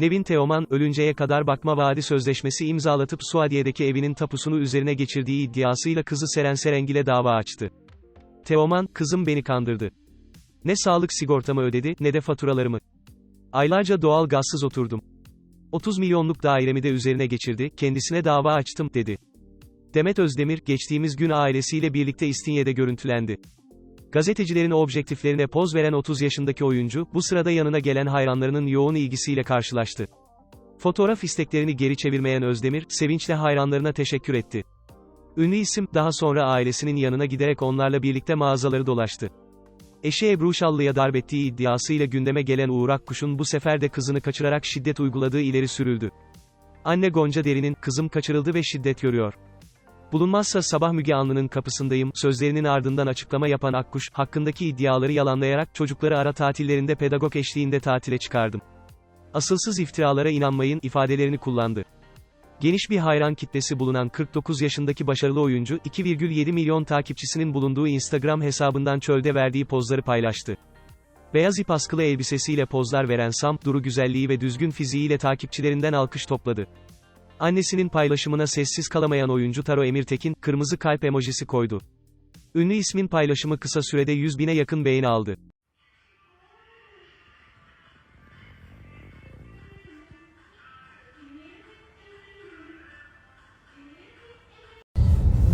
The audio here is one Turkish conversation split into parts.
Nevin Teoman, ölünceye kadar bakma vaadi sözleşmesi imzalatıp Suadiye'deki evinin tapusunu üzerine geçirdiği iddiasıyla kızı Seren Serengil'e dava açtı. Teoman, kızım beni kandırdı. Ne sağlık sigortamı ödedi, ne de faturalarımı. Aylarca doğal gazsız oturdum. 30 milyonluk dairemi de üzerine geçirdi, kendisine dava açtım, dedi. Demet Özdemir, geçtiğimiz gün ailesiyle birlikte İstinye'de görüntülendi. Gazetecilerin objektiflerine poz veren 30 yaşındaki oyuncu, bu sırada yanına gelen hayranlarının yoğun ilgisiyle karşılaştı. Fotoğraf isteklerini geri çevirmeyen Özdemir, sevinçle hayranlarına teşekkür etti. Ünlü isim, daha sonra ailesinin yanına giderek onlarla birlikte mağazaları dolaştı. Eşi Ebru Şallı'ya darbettiği iddiasıyla gündeme gelen Uğur Akkuş'un bu sefer de kızını kaçırarak şiddet uyguladığı ileri sürüldü. Anne Gonca Derin'in, kızım kaçırıldı ve şiddet görüyor. Bulunmazsa sabah Müge Anlı'nın kapısındayım, sözlerinin ardından açıklama yapan Akkuş, hakkındaki iddiaları yalanlayarak çocukları ara tatillerinde pedagog eşliğinde tatile çıkardım. Asılsız iftiralara inanmayın ifadelerini kullandı. Geniş bir hayran kitlesi bulunan 49 yaşındaki başarılı oyuncu, 2,7 milyon takipçisinin bulunduğu Instagram hesabından çölde verdiği pozları paylaştı. Beyaz ip askılı elbisesiyle pozlar veren Sam, duru güzelliği ve düzgün fiziğiyle takipçilerinden alkış topladı. Annesinin paylaşımına sessiz kalamayan oyuncu Taro Emirtekin, kırmızı kalp emojisi koydu. Ünlü ismin paylaşımı kısa sürede 100 bine yakın beğeni aldı.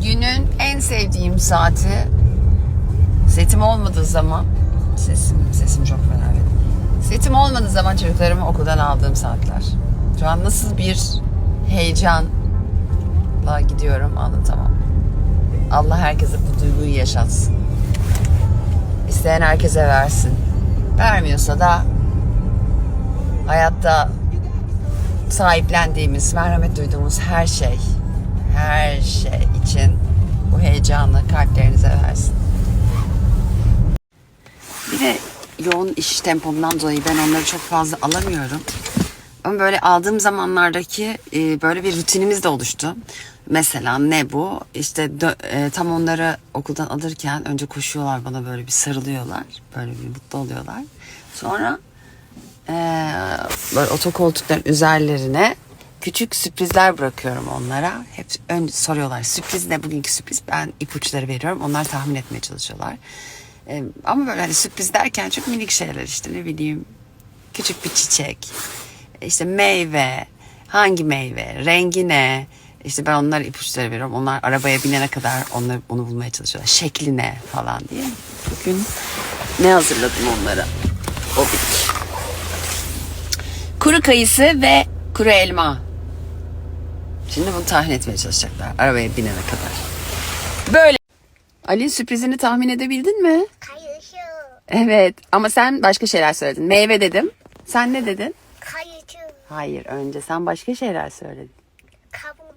Günün en sevdiğim saati setim olmadığı zaman sesim sesim çok fena. Setim olmadığı zaman çocuklarımı okuldan aldığım saatler. Şu an nasıl bir heyecanla gidiyorum anlatamam. Allah herkese bu duyguyu yaşatsın. İsteyen herkese versin. Vermiyorsa da hayatta sahiplendiğimiz, merhamet duyduğumuz her şey, her şey için bu heyecanı kalplerinize versin. Bir de yoğun iş tempomdan dolayı ben onları çok fazla alamıyorum. Ama böyle aldığım zamanlardaki e, böyle bir rutinimiz de oluştu. Mesela ne bu? İşte dö- e, tam onları okuldan alırken önce koşuyorlar bana böyle bir sarılıyorlar. Böyle bir mutlu oluyorlar. Sonra ee, böyle otokoltukların üzerlerine küçük sürprizler bırakıyorum onlara. Hep ön soruyorlar sürpriz ne bugünkü sürpriz ben ipuçları veriyorum onlar tahmin etmeye çalışıyorlar. Ee, ama böyle hani sürpriz derken çok minik şeyler işte ne bileyim küçük bir çiçek işte meyve hangi meyve rengi ne işte ben onlara ipuçları veriyorum onlar arabaya binene kadar onları onu bulmaya çalışıyorlar şekli ne falan diye. Bugün ne hazırladım onlara o bir kuru kayısı ve kuru elma. Şimdi bunu tahmin etmeye çalışacaklar arabaya binene kadar. Böyle. Ali'nin sürprizini tahmin edebildin mi? Kayışı, Evet ama sen başka şeyler söyledin. Meyve dedim. Sen ne dedin? Hayır önce sen başka şeyler söyledin. kavun,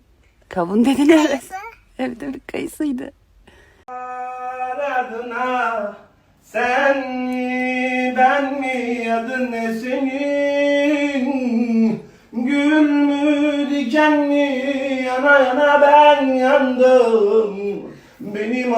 Kavun dedin evet. kayısı, Evet evet kayısıydı. adına Sen mi ben mi adın ne senin Gül mü diken mi yana yana ben yandım Benim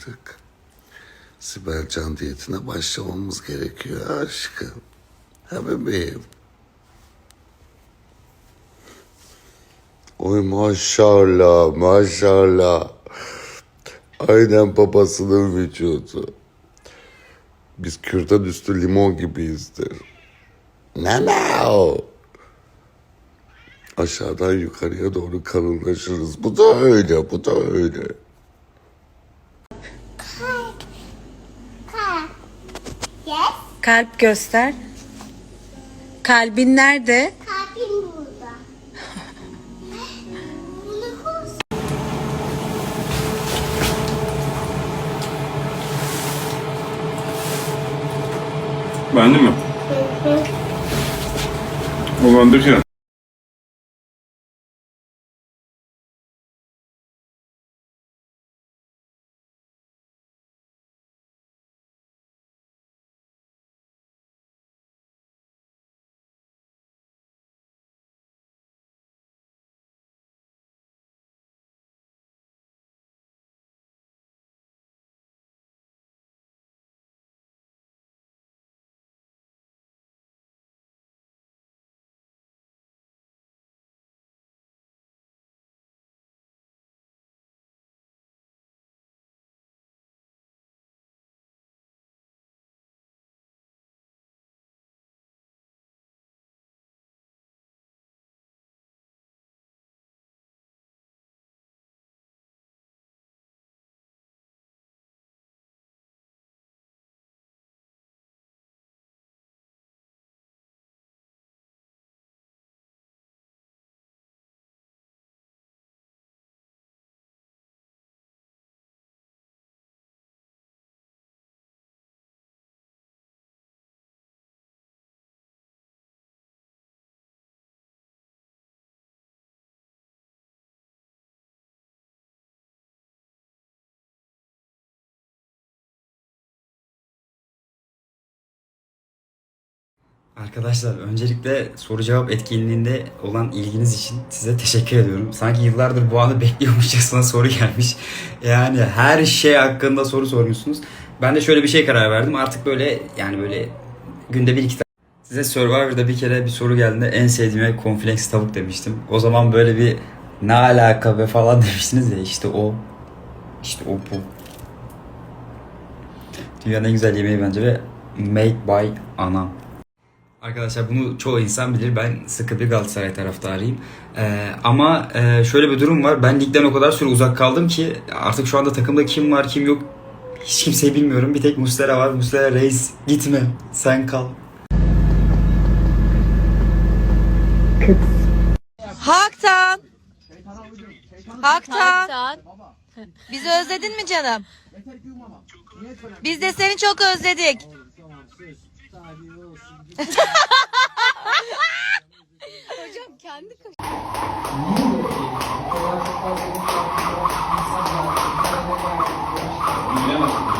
artık Sibel Can diyetine başlamamız gerekiyor aşkım. Ha bebeğim. Oy maşallah maşallah. Aynen babasının vücudu. Biz kürdan üstü limon gibiyizdir. Ne o? Aşağıdan yukarıya doğru kalınlaşırız. Bu da öyle, bu da öyle. Ka. Yes, Kalp göster. Kalbin nerede? kalbim burada. Bunu. Beğendin mi? Olandık ya. Arkadaşlar öncelikle soru cevap etkinliğinde olan ilginiz için size teşekkür ediyorum. Sanki yıllardır bu anı bekliyormuşçasına soru gelmiş. Yani her şey hakkında soru sormuşsunuz. Ben de şöyle bir şey karar verdim. Artık böyle yani böyle günde bir iki tane. Size Survivor'da bir kere bir soru geldiğinde en sevdiğime cornflakes tavuk demiştim. O zaman böyle bir ne alaka be falan demiştiniz ya işte o. İşte o bu. Dünyanın en güzel yemeği bence ve made by anam. Arkadaşlar bunu çoğu insan bilir. Ben sıkı bir Galatasaray taraftarıyım. Ee, ama e, şöyle bir durum var. Ben ligden o kadar süre uzak kaldım ki artık şu anda takımda kim var kim yok hiç kimseyi bilmiyorum. Bir tek Muslera var. Muslera reis gitme sen kal. Haktan. Haktan. Bizi özledin mi canım? Biz de seni çok özledik. Hocam kendi kaşı. Bilemezsin.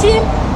Kim?